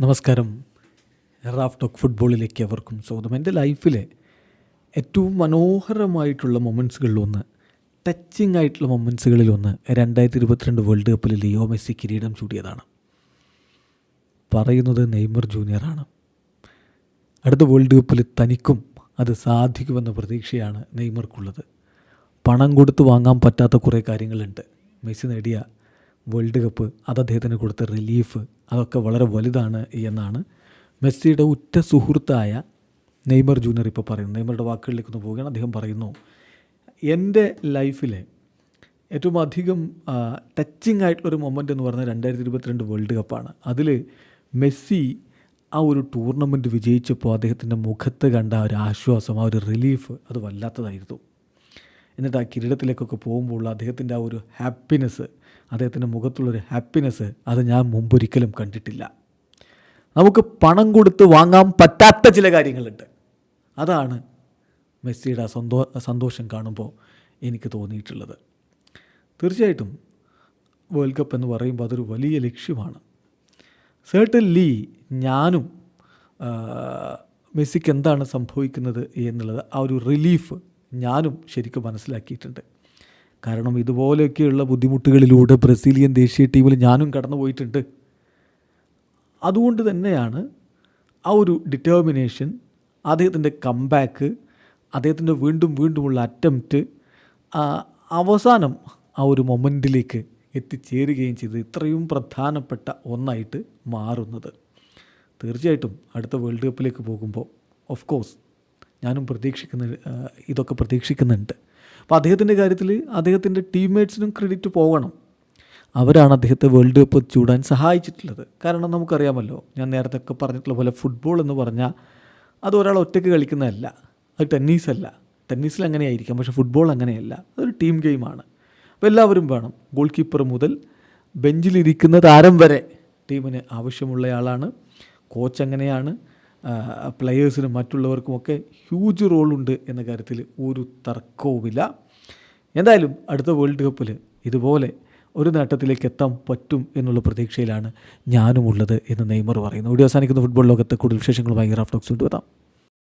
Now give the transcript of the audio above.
നമസ്കാരം. Raf talk ഫുട്ബോളിലേക്ക് അവർക്കും സ്വാഗതം. എന്റെ ലൈഫിലെ ഏറ്റവും മനോഹരമായിട്ടുള്ള മൊമെന്റ്സുകളിലൊന്ന് ടച്ചിങ് ആയിട്ടുള്ള മൊമെന്റ്സുകളിലൊന്ന് രണ്ടായിരത്തി ഇരുപത്തിരണ്ട് വേൾഡ് കപ്പിൽ ലിയോ മെസ്സി കിരീടം ചൂടിയതാണ്. പറയുന്നത് നെയ്മർ ജൂനിയറാണ് അടുത്ത വേൾഡ് കപ്പിൽ തനിക്കും അത് സാധിക്കുമെന്ന പ്രതീക്ഷയാണ് നെയ്മർക്കുള്ളത്. പണം കൊടുത്ത് വാങ്ങാൻ പറ്റാത്ത കുറേ കാര്യങ്ങളുണ്ട്. മെസ്സി നേടിയ വേൾഡ് കപ്പ് അത് അദ്ദേഹത്തിന് കൊടുത്ത റിലീഫ് അതൊക്കെ വളരെ വലുതാണ് എന്നാണ് മെസ്സിയുടെ ഉറ്റ സുഹൃത്തായ നെയ്മർ ജൂനിയർ ഇപ്പോൾ പറയുന്നു. നെയ്മറുടെ വാക്കുകളിലേക്ക് ഒന്ന് പോവുകയാണ്. അദ്ദേഹം പറയുന്നു എന്റെ ലൈഫിലെ ഏറ്റവും അധികം ടച്ചിങ് ആയിട്ടുള്ളൊരു മൊമെന്റ് എന്ന് പറഞ്ഞാൽ രണ്ടായിരത്തി ഇരുപത്തിരണ്ട് വേൾഡ് കപ്പാണ്. അതിൽ മെസ്സി ആ ഒരു ടൂർണമെന്റ് വിജയിച്ചപ്പോൾ അദ്ദേഹത്തിന്റെ മുഖത്ത് കണ്ട ആ ഒരു ആശ്വാസം ആ ഒരു റിലീഫ് അത് വല്ലാത്തതായിരുന്നു. എന്നിട്ട് ആ കിരീടത്തിലേക്കൊക്കെ പോകുമ്പോൾ അദ്ദേഹത്തിന്റെ ആ ഒരു ഹാപ്പിനെസ് അദ്ദേഹത്തിന്റെ മുഖത്തുള്ളൊരു ഹാപ്പിനെസ് അത് ഞാൻ മുമ്പൊരിക്കലും കണ്ടിട്ടില്ല. നമുക്ക് പണം കൊടുത്ത് വാങ്ങാൻ പറ്റാത്ത ചില കാര്യങ്ങളുണ്ട്. അതാണ് മെസ്സിയുടെ സന്തോ സന്തോഷം കാണുമ്പോൾ എനിക്ക് തോന്നിയിട്ടുള്ളത്. തീർച്ചയായിട്ടും വേൾഡ് കപ്പ് എന്ന് പറയുമ്പോൾ അതൊരു വലിയ ലക്ഷ്യമാണ്. സേർട്ടൻലി ഞാനും മെസ്സിക്ക് എന്താണ് സംഭവിക്കുന്നത് എന്നുള്ളത് ആ ഒരു റിലീഫ് ഞാനും ശരിക്കും മനസ്സിലാക്കിയിട്ടുണ്ട്. കാരണം ഇതുപോലെയൊക്കെയുള്ള ബുദ്ധിമുട്ടുകളിലൂടെ ബ്രസീലിയൻ ദേശീയ ടീമിൽ ഞാനും കടന്നു പോയിട്ടുണ്ട് അതുകൊണ്ട് തന്നെയാണ് ആ ഒരു ഡിറ്റർമിനേഷൻ അദ്ദേഹത്തിന്റെ കംബാക്ക് അദ്ദേഹത്തിന്റെ വീണ്ടും വീണ്ടുമുള്ള അറ്റംപ്റ്റ് അവസാനം ആ ഒരു മൊമെന്റിലേക്ക് എത്തിച്ചേരുകയും ചെയ്ത് ഇത്രയും പ്രധാനപ്പെട്ട ഒന്നായിട്ട് മാറുന്നത്. തീർച്ചയായിട്ടും അടുത്ത വേൾഡ് കപ്പിലേക്ക് പോകുമ്പോൾ ഓഫ് കോഴ്സ് ഞാനും പ്രതീക്ഷിക്കുന്ന ഇതൊക്കെ പ്രതീക്ഷിക്കുന്നുണ്ട്. അപ്പോൾ അദ്ദേഹത്തിന്റെ കാര്യത്തിൽ അദ്ദേഹത്തിന്റെ ടീംമേറ്റ്സിനും ക്രെഡിറ്റ് പോകണം. അവരാണ് അദ്ദേഹത്തെ വേൾഡ് കപ്പ് ചൂടാൻ സഹായിച്ചിട്ടുള്ളത്. കാരണം നമുക്കറിയാമല്ലോ ഞാൻ നേരത്തെ ഒക്കെ പറഞ്ഞിട്ടുള്ള പോലെ ഫുട്ബോൾ എന്ന് പറഞ്ഞാൽ അത് ഒരാൾ ഒറ്റയ്ക്ക് കളിക്കുന്നതല്ല. അത് ടെന്നീസ് അല്ല ടെന്നീസിൽ അങ്ങനെയായിരിക്കാം പക്ഷേ ഫുട്ബോൾ അങ്ങനെയല്ല. അതൊരു ടീം ഗെയിമാണ്. അപ്പോൾ എല്ലാവരും വേണം. ഗോൾ കീപ്പർ മുതൽ ബെഞ്ചിലിരിക്കുന്ന താരം വരെ ടീമിന് ആവശ്യമുള്ളയാളാണ് കോച്ച് അങ്ങനെയാണ്. പ്ലെയേഴ്സിനും മറ്റുള്ളവർക്കുമൊക്കെ ഹ്യൂജ് റോളുണ്ട് എന്ന കാര്യത്തിൽ ഒരു തർക്കവുമില്ല. എന്തായാലും അടുത്ത വേൾഡ് കപ്പിൽ ഇതുപോലെ ഒരു നേട്ടത്തിലേക്ക് എത്താൻ പറ്റും എന്നുള്ള പ്രതീക്ഷയിലാണ് ഞാനും ഉള്ളത് എന്ന് നെയ്മർ പറയുന്നു. വീഡിയോ അവസാനിക്കുന്ന. ഫുട്ബോൾ ലോകത്ത് കൂടുതൽ വിശേഷങ്ങളുമായി റാഫ്റ്റോക്സ് കൊണ്ടുവരാം